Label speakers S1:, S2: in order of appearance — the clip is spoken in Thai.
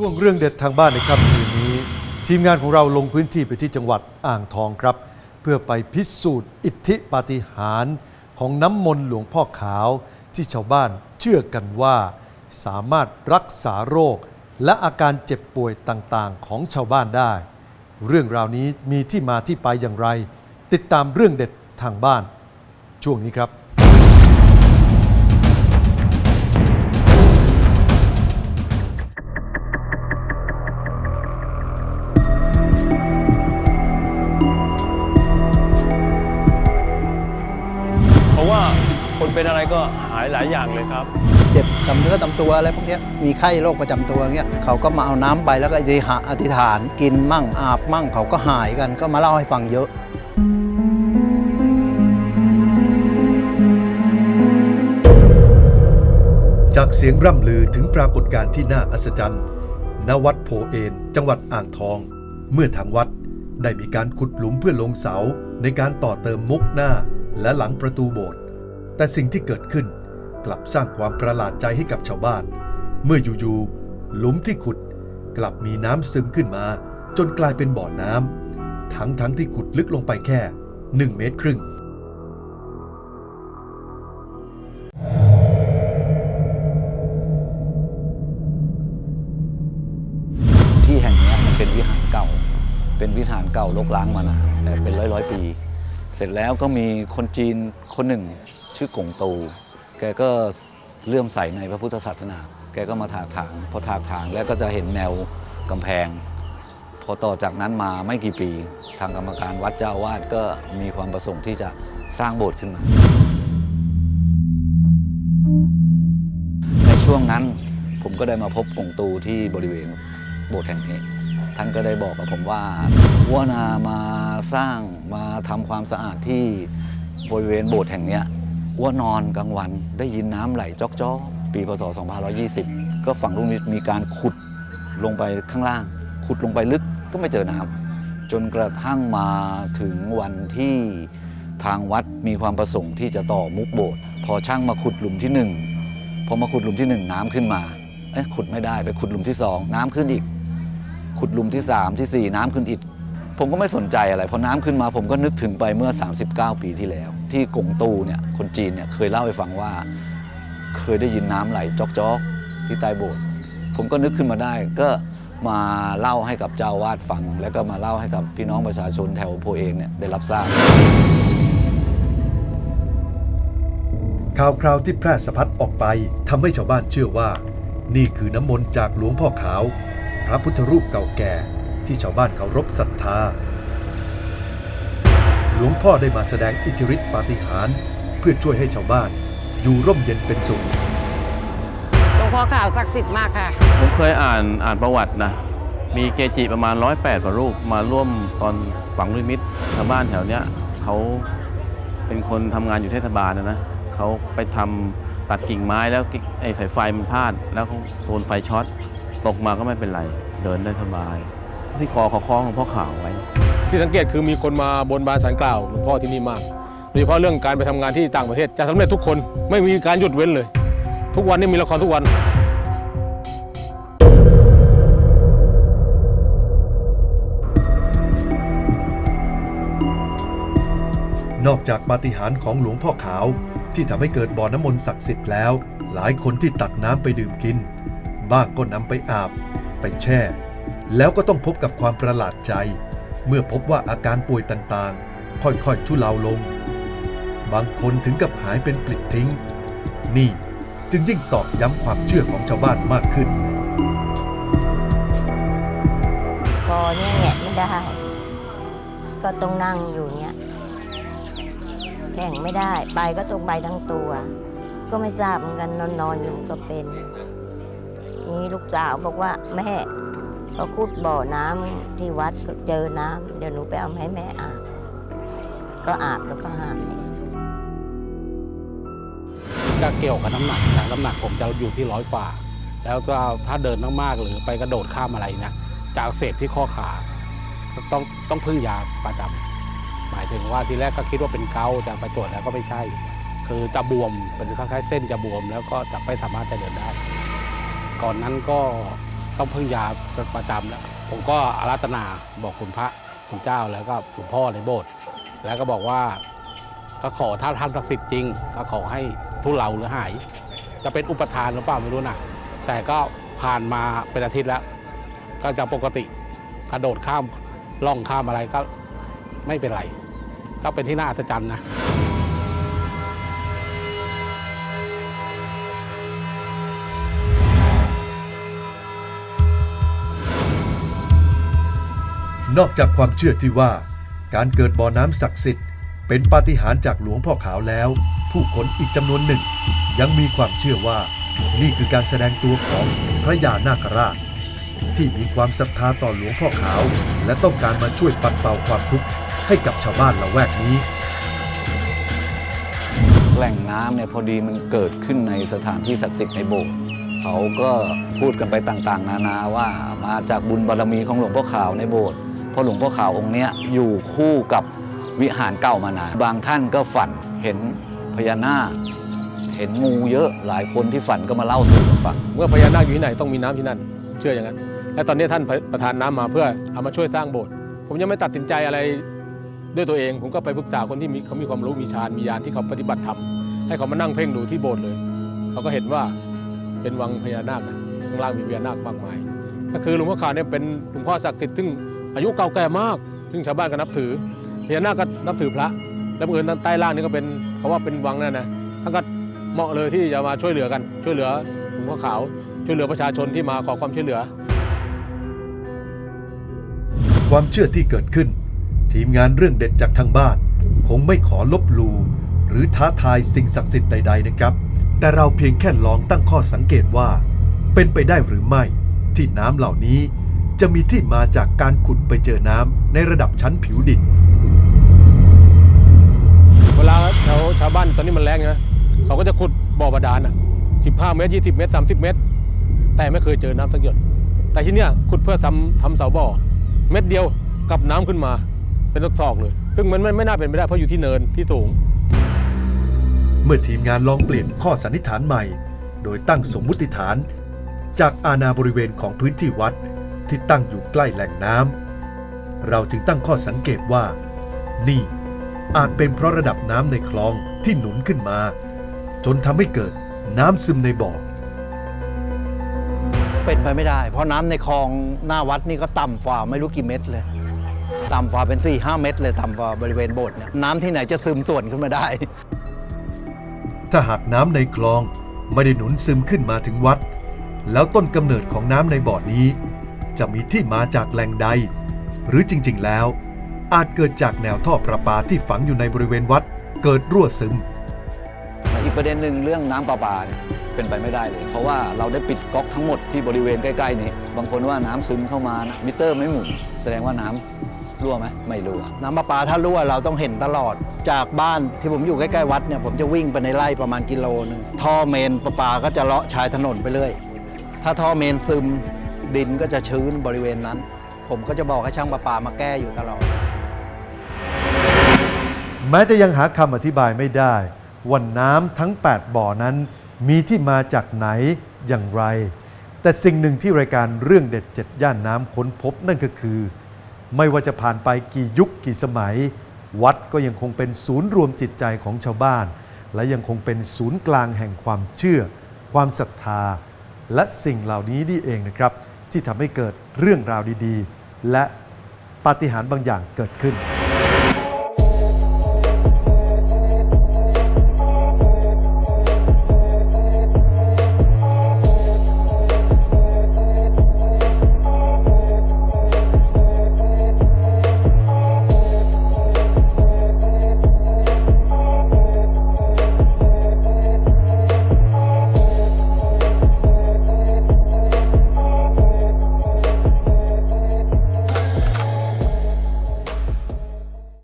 S1: ช่วงเรื่องเด็ดทางบ้านในค่ำคืนนี้ ทีมงานของเราลงพื้นที่ไปที่จังหวัดอ่างทองครับ เพื่อไปพิสูจน์อิทธิปาฏิหาริย์ของน้ำมนต์หลวงพ่อขาว ที่ชาวบ้านเชื่อกันว่า สามารถรักษาโรค และอาการเจ็บป่วยต่างๆ ของชาวบ้านได้ เรื่องราวนี้มีที่มาที่ไปอย่างไร ติดตามเรื่องเด็ดทางบ้าน ช่วงนี้ครับ
S2: นเป็นอะไรก็หายหลายอย่างเลยครับ
S3: เจ็บตำเนื้อตำตัวอะไรพวกเนี้ยมีไข้โรคประจำตัวเงี้ยเขาก็มาเอาน้ำไปแล้วก็อธิษฐานอธิษฐานกินมั่งอาบมั่งเขาก็หายกันก็มาเล่าให้ฟังเยอะ
S1: จากเสียงร่ำลือถึงปรากฏการณ์ที่น่าอัศจรรย์ ณ วัดโพเอน จังหวัดอ่างทอง เมื่อทางวัดได้มีการขุดหลุมเพื่อลงเสาในการต่อเติมมุกหน้าและหลังประตูโบสถ์ แต่สิ่งที่เกิดขึ้นกลับสร้างความประหลาดใจให้กับชาวบ้าน เมื่ออยู่ๆหลุมที่ขุดกลับมีน้ำซึมขึ้นมา จนกลายเป็นบ่อน้ำทั้งๆที่ขุดลึกลงไปแค่ 1 เมตรครึ่ง
S4: ที่แห่งนี้มันเป็นวิหารเก่า เป็นวิหารเก่าลกล้างมานานแต่เป็นร้อยร้อยๆปี เสร็จแล้วก็มีคนจีนคนหนึ่ง ชื่อกงตู แกก็เลื่อมใสในพระพุทธศาสนา แกก็มาถากถาง พอถากถางแล้วก็จะเห็นแนวกำแพง พอต่อจากนั้นมาไม่กี่ปี ทางกรรมการวัดเจ้าวาดก็มีความประสงค์ที่จะสร้างโบสถ์ขึ้นมา ในช่วงนั้นผมก็ได้มาพบกงตูที่บริเวณโบสถ์แห่งนี้ ท่านก็ได้บอกกับผมว่าวัวนามาสร้างมาทำความสะอาดที่บริเวณโบสถ์แห่งนี้ วัวนอนกลางวันได้ยินน้ำไหลจอกจ้อปีพศ 2520 ก็ฝั่งลูกนิดมีการขุดลงไปข้างล่าง ขุดลงไปลึกก็ไม่เจอน้ำจนกระทั่งมาถึงวันที่ทางวัดมีความประสงค์ที่จะต่อมุกโบสถ์พอช่างมาขุดหลุมที่หนึ่งพอมาขุดหลุมที่หนึ่งน้ำขึ้นมาเอ๊ะขุดไม่ได้ไปขุดหลุมที่สองน้ำขึ้นอีก ขุดหลุมที่สามที่สี่น้ำขึ้นอีกผมก็ไม่สนใจอะไรพอน้ำขึ้นมาผมก็นึกถึงไปเมื่อ 39 ปีที่แล้ว ที่กงตูเนี่ยคนจีนเนี่ยเคยเล่าให้ฟังว่า เคยได้ยินน้ำไหลจอกๆที่ใต้โบสถ์ผมก็นึกขึ้นมาได้ก็มาเล่าให้กับเจ้าอาวาดฟัง แล้วก็มาเล่าให้กับพี่น้องประชาชนแถวโพเองเนี่ยได้รับทราบ
S1: ข่าวคราวที่แพร่สะพัดออกไปทำให้ชาวบ้านเชื่อว่า นี่คือน้ำมนต์จากหลวงพ่อขาว พระพุทธรูปเก่าแก่ที่ชาวบ้านเคารพศรัทธา หลวงพ่อได้มาแสดงอิทธิฤทธิปาฏิหาริย์เพื่อช่วยให้ชาวบ้านอยู่ร่มเย็นเป็นสุข
S5: หลวงพ่อขาวศักดิ์สิทธิ์มากค่ะ
S6: ผมเคยอ่านอ่านประวัตินะ มีเกจิประมาณ 108กว่ารูปมาร่วมตอนฝังลูกนิมิตชาวบ้านแถวเนี้ยเขาเป็นคนทำงานอยู่เทศบาลนะนะเขาไปทำตัดกิ่งไม้แล้วกิ่งไอ้สายไฟมันพลาด แล้วเขาโดนไฟช็อตตกมาก็ไม่เป็นไร เดินได้สบาย ที่คอเขาคล้องของพ่อข่าวไว้
S2: ที่สังเกตคือมีคนมาบนบานสารกล่าวหลวงพ่อที่นี่มากโดยเฉพาะเรื่องการไปทำงานที่ต่างประเทศจะสำเร็จทุกคนไม่มีการหยุดเว้นเลย ทุกวันนี้มีละครทุกวัน
S1: นอกจากปาฏิหาริย์ของหลวงพ่อขาว ที่ทำให้เกิดบ่อน้ำมนต์ศักดิ์สิทธิ์แล้ว หลายคนที่ตักน้ำไปดื่มกิน บ้างก็นำไปอาบ ไปแช่ แล้วก็ต้องพบกับความประหลาดใจ เมื่อพบว่าอาการป่วยต่างๆ ค่อยๆทุเลาลง บางคนถึงกับหายเป็นปลิดทิ้ง นี่จึงยิ่งตอกย้ำความเชื่อของชาวบ้านมากขึ้น
S7: คอเนี่ยแงะไม่ได้ ก็ต้องนั่งอยู่เนี่ย แข่งไม่ได้ ไปก็ต้องไปทั้งตัว ก็ไม่ทราบเหมือนกันนอนนอนๆอยู่ก็เป็น นี่ลูกสาวบอกว่าแม่ พอขุดบ่อน้ำที่วัดเจอน้ำเดี๋ยวหนูไปเอามาให้แม่อาบ ก็อาบแล้วก็หาย
S8: ก็เกี่ยวกับน้ำหนักนะน้ำหนักผมจะอยู่ที่ร้อยฝ่า แล้วก็ถ้าเดินมากๆหรือไปกระโดดข้ามอะไรนะจะอักเสบที่ข้อขาต้องต้องพึ่งยาประจำหมายถึงว่าทีแรกก็คิดว่าเป็นเกาต์แต่ไปตรวจแล้วก็ไม่ใช่ คือจะบวมเป็นคล้ายๆเส้นจะบวม แล้วก็จะไม่สามารถจะเดินได้ ก่อนนั้นก็ ต้องพึ่งยาเป็นประจำแล้ว ผมก็อาราธนาบอกคุณพระคุณเจ้าแล้วก็คุณพ่อในโบสถ์แล้วก็บอกว่าก็ขอถ้าท่านศักดิ์สิทธิ์จริง ก็ขอให้ทุเลาหรือหาย จะเป็นอุปทานหรือเปล่าไม่รู้นะแต่ก็ผ่านมาเป็นอาทิตย์แล้ว ก็จะปกติกระโดดข้ามล่องข้ามอะไรก็ไม่เป็นไร ก็เป็นที่น่าอัศจรรย์นะ
S1: นอกจากความเชื่อที่ว่า การเกิดบ่อน้ำศักดิ์สิทธิ์เป็นปาฏิหาริย์จากหลวงพ่อขาวแล้ว ผู้คนอีกจำนวนหนึ่ง ยังมีความเชื่อว่า นี่คือการแสดงตัวของพระยานาคราช ที่มีความศรัทธาต่อหลวงพ่อขาว และต้องการมาช่วยปัดเป่าความทุกข์ให้กับชาวบ้านละแวกนี้
S4: แหล่งน้ำเนี่ยพอดีมันเกิดขึ้นในสถานที่ศักดิ์สิทธิ์ในโบสถ์เขาก็พูดกันไปต่างๆ นานาว่ามาจากบุญบารมีของหลวงพ่อขาวในโบสถ์ ราะหลวงพ่อขาวองค์นี้อยู่คู่กับวิหารเก่ามานานบางท่านก็ฝันเห็นพญานาคเห็นงูเยอะหลายคนที่ฝันก็มาเล่าสู่กันฟัง
S2: เมื่อพญานาคอยู่ที่ไหนต้องมีน้ำที่นั่น เชื่ออย่างนั้น และตอนนี้ท่านประทานน้ำมาเพื่อเอามาช่วยสร้างโบสถ์ผมยังไม่ตัดสินใจอะไรด้วยตัวเอง ผมก็ไปปรึกษาคนที่มีเขามีความรู้มีฌานมีญาณที่เขาปฏิบัติธรรมให้เขามานั่งเพ่งดูที่โบสถ์เลยเขาก็เห็นว่าเป็นวังพญานาคนะข้างล่างมีพญานาคมากมาย ก็คือหลวงพ่อขาวเนี่ยเป็นหลวงพ่อศักดิ์สิทธิ์ซึ่ง อายุเก่าแก่มาก ซึ่งชาวบ้านก็นับถือพญานาคก็นับถือพระ แล้วบังเอิญทางใต้ล่างนี่ก็เป็นเขาว่าเป็นวังนั่นนะท่านก็เหมาะเลยที่จะมาช่วยเหลือกัน ช่วยเหลือหลวงพ่อขาว ช่วยเหลือประชาชนที่มาขอความช่วยเหลือ
S1: ความเชื่อที่เกิดขึ้น ทีมงานเรื่องเด็ดจากทางบ้าน คงไม่ขอลบลู่หรือท้าทายสิ่งศักดิ์สิทธิ์ใด ๆ นะครับ แต่เราเพียงแค่ลองตั้งข้อสังเกตว่า เป็นไปได้หรือไม่ที่น้ำเหล่านี้ จะมีที่มาจากการขุดไปเจอน้ำในระดับชั้นผิวดิน
S2: เวลาแถวชาวบ้านตอนนี้มันแรงนะเขาก็จะขุดบ่อบาดาลอะ15 เมตร 20 เมตร 30 เมตร แต่ไม่เคยเจอน้ำสักหยด แต่ที่เนี้ยขุดเพื่อทำทำเสาบ่อ เม็ดเดียวกับน้ำขึ้นมาเป็นซอกๆเลย ซึ่งมันไม่ไม่น่าเป็นไปได้เพราะอยู่ที่เนินที่สูง
S1: เมื่อทีมงานลองเปลี่ยนข้อสันนิษฐานใหม่ โดยตั้งสมมุติฐาน จากอาณาบริเวณของพื้นที่วัด ที่ตั้งอยู่ใกล้แหล่งน้ำเราจึงตั้งข้อสังเกตว่า นี่อาจเป็นเพราะระดับน้ำในคลองที่หนุนขึ้นมา จนทำให้เกิดน้ำซึมในบ่อ
S3: เป็นไปไม่ได้ เพราะน้ำในคลองหน้าวัดนี่ก็ต่ำกว่าไม่รู้กี่เม็ดเลยต่ำกว่าเป็น4ี่ห้าเม็ดเลยต่ำกว่าบริเวณโบสถ์เนี่ยน้ำที่ไหนจะซึมส่วนขึ้นมาได้
S1: ถ้าหากน้ำในคลองไม่ได้หนุนซึมขึ้นมาถึงวัด แล้วต้นกำเนิดของน้ำในบ่อนี้ จะมีที่มาจากแหล่งใด หรือจริงๆแล้ว อาจเกิดจากแนวท่อประปาที่ฝังอยู่ในบริเวณวัดเกิดรั่วซึม
S4: และอีกประเด็นหนึ่งเรื่องน้ำประปาเนี่ยเป็นไปไม่ได้เลย เพราะว่าเราได้ปิดก๊อกทั้งหมดที่บริเวณใกล้ๆนี้ บางคนว่าน้ำซึมเข้ามานะมิเตอร์ไม่หมุน แสดงว่าน้ำรั่วไหมไม่รั่ว
S3: น้ำประปาถ้ารั่วเราต้องเห็นตลอด จากบ้านที่ผมอยู่ใกล้ๆวัดเนี่ยผมจะวิ่งไปในไร่ประมาณกิโลหนึงท่อเมนประปาก็จะเลาะชายถนนไปเรื่อยถ้าท่อเมนซึม ดินก็จะชื้นบริเวณนั้น ผมก็จะบอกให้ช่างประปามาแก้อยู่ตลอด
S1: แม้จะยังหาคำอธิบายไม่ได้ ว่าน้ำทั้ง 8 บ่อนั้น มีที่มาจากไหนอย่างไร แต่สิ่งหนึ่งที่รายการเรื่องเด็ดเจ็ดย่านน้ำค้นพบนั่นก็คือ ไม่ว่าจะผ่านไปกี่ยุคกี่สมัย วัดก็ยังคงเป็นศูนย์รวมจิตใจของชาวบ้าน และยังคงเป็นศูนย์กลางแห่งความเชื่อ ความศรัทธา และสิ่งเหล่านี้นี่เองนะครับ ที่ทำให้เกิดเรื่องราวดีๆ และปาฏิหาริย์บางอย่างเกิดขึ้น